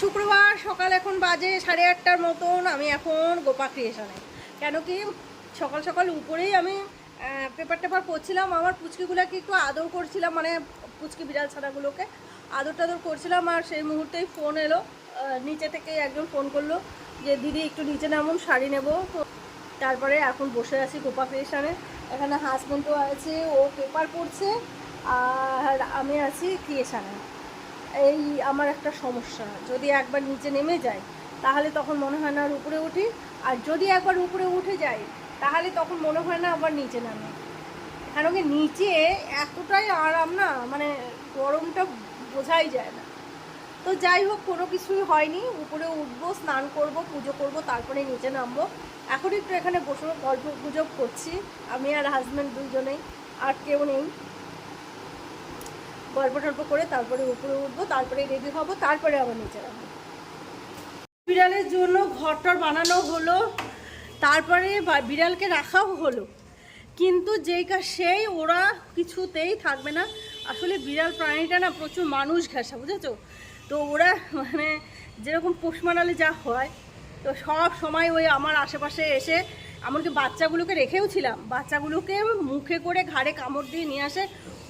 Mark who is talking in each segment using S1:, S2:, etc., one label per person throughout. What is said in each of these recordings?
S1: শুক্রবার সকাল এখন বাজে সাড়ে আটটার মতন, আমি এখন গোপা ক্রিয়েশনে কেন কি সকাল সকাল উপরেই আমি পেপার টেপার করছিলাম আমার পুচকিগুলোকে একটু আদর করছিলাম মানে পুচকি বিড়াল ছাড়াগুলোকে আদর টাদর করছিলাম, আর সেই মুহূর্তেই ফোন এলো নিচে থেকে একজন ফোন করল যে, দিদি, একটু নিচে নামুন, শাড়ি নেব। তারপরে এখন বসে আছি গোপা ক্রিয়েশনে এখানে হাজব্যান্ডও আছে, ও পেপার পড়ছে, আর আমি আছি ক্রিয়েশনে এই আমার একটা সমস্যা। যদি একবার নিচে নেমে যায় তাহলে তখন মনে হয় না আর উপরে উঠি। আর যদি একবার উপরে উঠে যাই, তাহলে তখন মনে হয় না আবার নিচে নামে। কারণ কি নিচে এতটাই আরাম না মানে গরমটা বোঝাই যায় না। তো যাই হোক, কোনো কিছুই হয়নি। উপরে উঠবো, স্নান করব, পুজো করব, তারপরে নিচে নামবো। এখন একটু এখানে বসে গল্প গুজব করছি। আমি আর হাজব্যান্ড দুজনেই, আর কেউ নেই। গল্প টল্প করে তারপরে উপরে উঠবো, তারপরে রেডি হব, তারপরে আবার নিচে নামবো। বিড়ালের জন্য ঘরটর বানানো হলো, তারপরে বিড়ালকে রাখাও হলো। কিন্তু যেই কাজ সেই ওরা কিছুতেই থাকবে না। আসলে বিড়াল প্রাণীটা না প্রচুর মানুষ ঘেঁষা, বুঝেছ? তো ওরা মানে যেরকম পোষ মানালে যা হয়, তো সব সময় ওই আমার আশেপাশে এসে এমনকি বাচ্চাগুলোকে রেখেও ছিলাম। বাচ্চাগুলোকে মুখে করে ঘাড়ে কামড় দিয়ে নিয়ে আসে।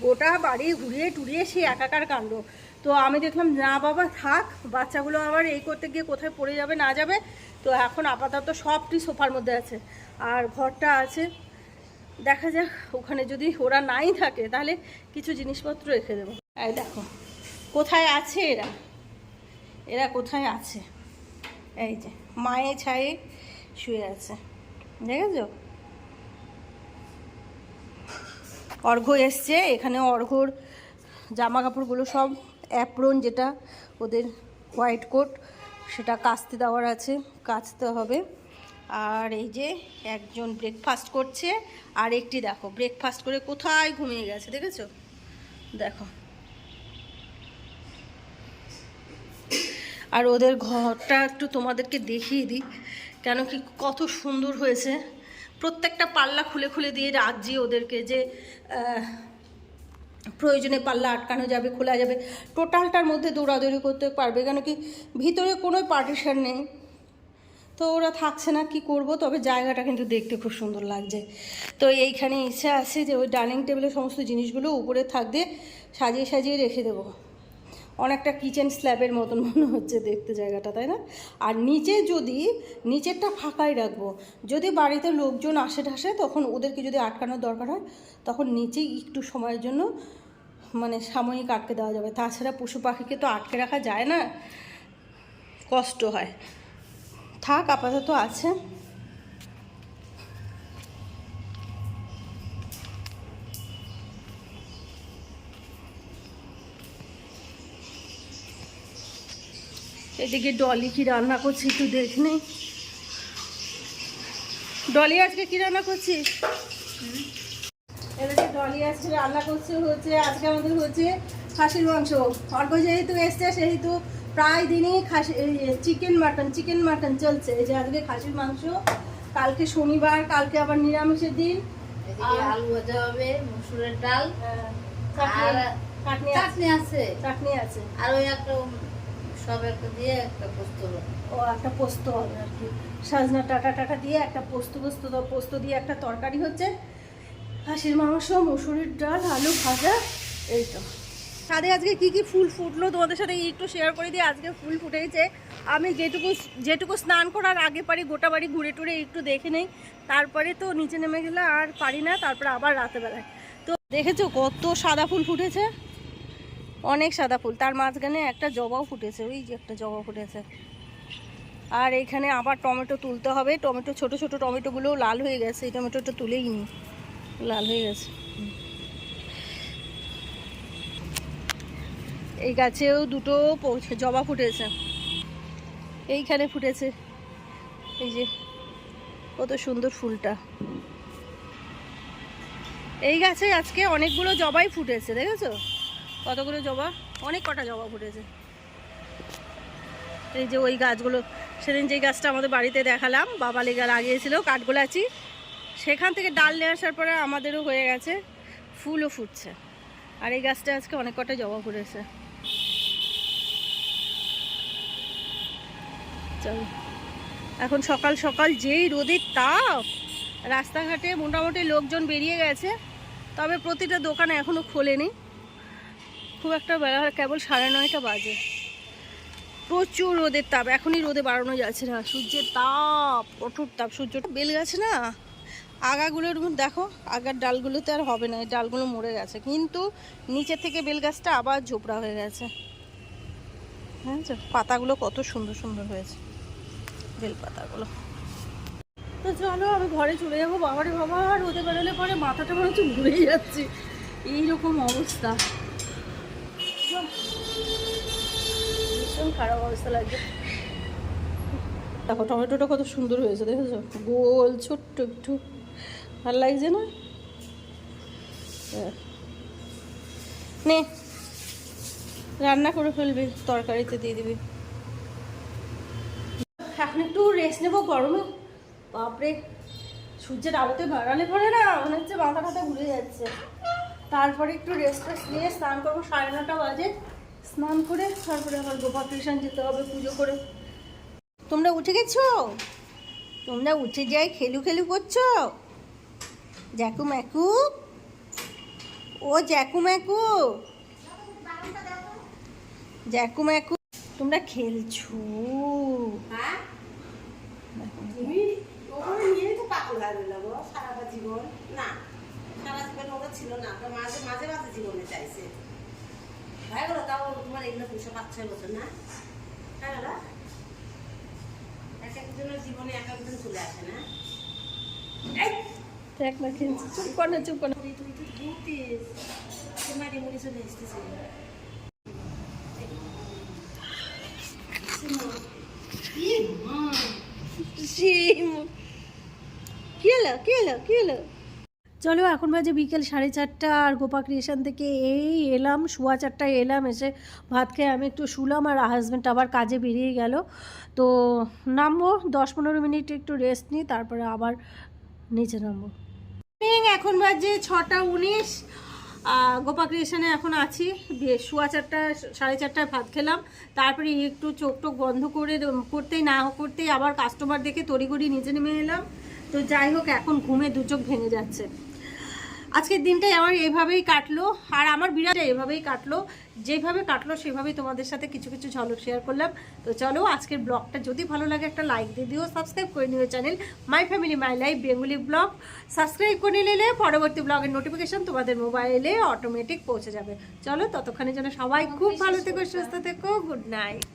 S1: গোটা বাড়ি ঘুরিয়ে টুরিয়ে সেই একাকার কাণ্ড। তো আমি দেখলাম, না বাবা, থাক, বাচ্চাগুলো আবার এই করতে গিয়ে কোথায় পড়ে যাবে, না যাবে? তো এখন আপাতত সবটি সোফার মধ্যে আছে। আর ঘরটা আছে। দেখা যাক, ওখানে যদি ওরা নাই থাকে, তাহলে কিছু জিনিসপত্র রেখে দেবো। এই দেখো, কোথায় আছে এরা? এরা কোথায় আছে? এই যে, মায়ে ছায়ে শুয়ে আছে। দেখেছ? অর্ঘ্য এসছে, এখানে অর্ঘ্যর জামা কাপড়গুলো সব অ্যাপ্রন যেটা ওদের হোয়াইট কোট সেটা কাচতে দেওয়ার আছে কাচতে হবে। আর এই যে একজন ব্রেকফাস্ট করছে, আর একটি দেখো ব্রেকফাস্ট করে কোথায় ঘুমিয়ে গেছে, দেখেছ? দেখো। আর ওদের ঘরটা একটু তোমাদেরকে দেখিয়ে দিই, কেন কি কত সুন্দর হয়েছে। প্রত্যেকটা পাল্লা খুলে খুলে দিয়ে রাখছি ওদেরকে যে প্রয়োজনে পাল্লা আটকানো যাবে, খোলা যাবে, টোটালটার মধ্যে দৌড়াদৌড়ি করতে পারবে, কেন কি ভিতরে কোনো পার্টিশন নেই। তো ওরা থাকছে না, কি করব? তবে জায়গাটা কিন্তু দেখতে খুব সুন্দর লাগছে। তো এইখানে ইচ্ছা আছে যে ওই ডাইনিং টেবিলের সমস্ত জিনিসগুলো উপরে থাকতে সাজিয়ে সাজিয়ে রেখে দেবো। অনেকটা কিচেন স্ল্যাবের মতন মনে হচ্ছে দেখতে জায়গাটা, তাই না? আর নিচে যদি, নিচেরটা ফাঁকাই রাখব, যদি বাড়িতে লোকজন আসে ঠাসে তখন ওদেরকে যদি আটকানোর দরকার হয়, তখন নিচেই একটু সময়ের জন্য মানে সাময়িক আটকে দেওয়া যাবে। তাছাড়া পশু পাখিকে তো আটকে রাখা যায় না, কষ্ট হয়। থাক, আপাতত আছে। এদিকে ডলি কি রান্না করছি একটু দেখ নেই ডলি আজকে কি রান্না করছিস এদিকে ডলি আজকে রান্না করছে হচ্ছে আজকে আমাদের হচ্ছে খাসির মাংস। অল্প যেহেতু এসছে সেহেতু প্রায় দিনই খাসি চিকেন মাটন চিকেন মাটন চলছে। এই যে আজকে খাসির মাংস কালকে শনিবার কালকে আবার নিরামিষের দিন। আর-
S2: আলু ভাজা হবে মসুরের ডাল আর
S1: চাটনি চাটনি
S2: চাটনি আছে।
S1: চাটনি আছে।
S2: আর ওই একটা সব একটা দিয়ে একটা পোস্ত হবে
S1: ও একটা পোস্ত হবে আর কি। সাজনা টাটা টাটা দিয়ে একটা পোস্ত পোস্ত পোস্ত দিয়ে একটা তরকারি হচ্ছে। হাঁসের মাংস মুসুরির ডাল আলু ভাজা এই তো। ছাদে আজকে কি কি ফুল ফুটলো তোমাদের সাথে একটু শেয়ার করে দিয়ে আজকে ফুল ফুটেছে। আমি যেটুকু যেটুকু স্নান করার আগে পারি গোটা বাড়ি ঘুরে টুরে একটু দেখে নেই। তারপরে তো নিচে নেমে গেলে আর পারি না তারপরে আবার রাতেবেলায়। তো দেখেছ কত সাদা ফুল ফুটেছে? অনেক সাদা ফুল। তার মাঝখানে একটা জবাও ফুটেছে, ওই যে একটা জবা ফুটেছে। আর এইখানে আবার টমেটো তুলতে হবে। টমেটো, ছোট ছোট টমেটোগুলোও লাল হয়ে গেছে। এই টমেটোটা তুলেই নি লাল হয়ে গেছে। এই গাছেও দুটো জবা ফুটেছে। এইখানে ফুটেছে। এই যে, কত সুন্দর ফুলটা। এই গাছে আজকে অনেকগুলো জবাই ফুটেছে, দেখেছ? কতগুলো জবা? অনেক কটা জবা ফুটেছে। এই যে ওই গাছগুলো, সেদিন যে গাছটা আমাদের বাড়িতে দেখালাম, বাবা লেগা লাগিয়েছিল, কাঠগোলাচি। সেখান থেকে ডাল নিয়ে আসার পরে আমাদেরও হয়ে গেছে, ফুলও ফুটছে। আর এই গাছটা আজকে অনেক কটা জবা ফুটেছে। চলো। এখন সকাল সকাল যেই রোদের তাপ, রাস্তাঘাটে মোটামুটি লোকজন বেরিয়ে গেছে, তবে প্রতিটা দোকান এখনও খোলেনি। খুব একটা বেলা হয়, কেবল সাড়ে নয়টা বাজে। প্রচুর রোদের তাপ, এখনই রোদে বাড়ানো যাচ্ছে না। সূর্যের তাপ, প্রচুর তাপ সূর্যটা বেল গেছে না, আগাগুলোর দেখো, আগার ডালগুলোতে আর হবে না, এই ডালগুলো মরে গেছে। কিন্তু নিচে থেকে বেল গাছটা আবার ঝোপড়া হয়ে গেছে। হ্যাঁ পাতাগুলো কত সুন্দর সুন্দর হয়েছে, বেল পাতাগুলো। তো চলো, আমি ঘরে চলে যাব। বাবারে বাবা, রোদে বেরোলে পরে মাথাটা মনে হচ্ছে ঘুরে যাচ্ছে। এইরকম অবস্থা। ভীষণ খারাপ অবস্থা লাগছে দেখো, টমেটোটা কত সুন্দর হয়েছে, দেখেছ? গোল, ছোট্ট একটু। ভালো লাগছে না? হ্যাঁ। নে, রান্না করে ফেলবি, তরকারিতে দিয়ে দিবি। এখন একটু রেস্ট নেব গরমে। বাপরে, সূর্যের আলোতে বাড়ালে পরে না, মনে হচ্ছে মাথা টাথা ঘুরে যাচ্ছে। তারপরে একটু রেস্ট টেস্ট নিয়ে স্নান করব, সাড়ে নটা বাজে। স্নান করে তারপরে আবার গোপাল কৃষ্ণ যেতে হবে পুজো করে। তোমরা উঠে গেছো? তোমরা উঠে যাই খেলু খেলু করছ? জ্যাকু ম্যাকু? ও জ্যাকু ম্যাকু। জ্যাকু ম্যাকু তোমরা খেলছো?
S3: হ্যাঁ? জীবন। না সারা জীবন ছিল না মাঝে মাঝে মাঝে জীবনে চাইছে। হয়ে গেল তাও তোমার এগুলো দুশো পাঁচ ছয় বছর না? হ্যাঁ গেল এক একজনের জীবনে এক একজন চলে আসে না? এই!
S1: দেখ না খেলছি চুপ কর না চুপ কর না।
S3: তুই তুই তুই ঘুরতিস তোমার এমনি চলে এসতেছে
S1: শিম। কি হলো? কি হলো? কি হলো? চলো এখন বাজে বিকেল সাড়ে চারটা আর গোপা ক্রিয়েশন থেকে এই এলাম, সোয়া চারটায় এলাম, এসে ভাত খেয়ে আমি একটু শুলাম আর হাজব্যান্ড আবার কাজে বেরিয়ে গেল। তো নামবো, দশ পনেরো মিনিট একটু রেস্ট নিই, তারপরে আবার নিচে নামবো। এখন বাজে ছটা উনিশ। গোপা ক্রিয়েশনে এখন আছি। বেশ সোয়া চারটা, সাড়ে চারটায় ভাত খেলাম। তারপরে একটু চোখ টোক বন্ধ করে করতেই না করতেই আবার কাস্টমার দেখে তড়িঘড়ি নিচে নেমে এলাম। তো যাই হোক, এখন ঘুমে দু চোখ ভেঙে যাচ্ছে। আজকের দিনটাই আমার এভাবেই কাটলো আর আমার বিরাট এভাবেই কাটলো যেভাবে কাটলো সেভাবেই তোমাদের সাথে কিছু কিছু ঝলক শেয়ার করলাম। তো চলো আজকের ব্লগটা যদি ভালো লাগে একটা লাইক দিয়ে দিও সাবস্ক্রাইব করে নিও channel my family my life Bengali vlog subscribe করে নিলে পরবর্তী ব্লগের নোটিফিকেশান তোমাদের মোবাইলে অটোমেটিক পৌঁছে যাবে। চলো ততক্ষণের জন্য সবাই খুব ভালো থেকো সুস্থ থেকো গুড নাইট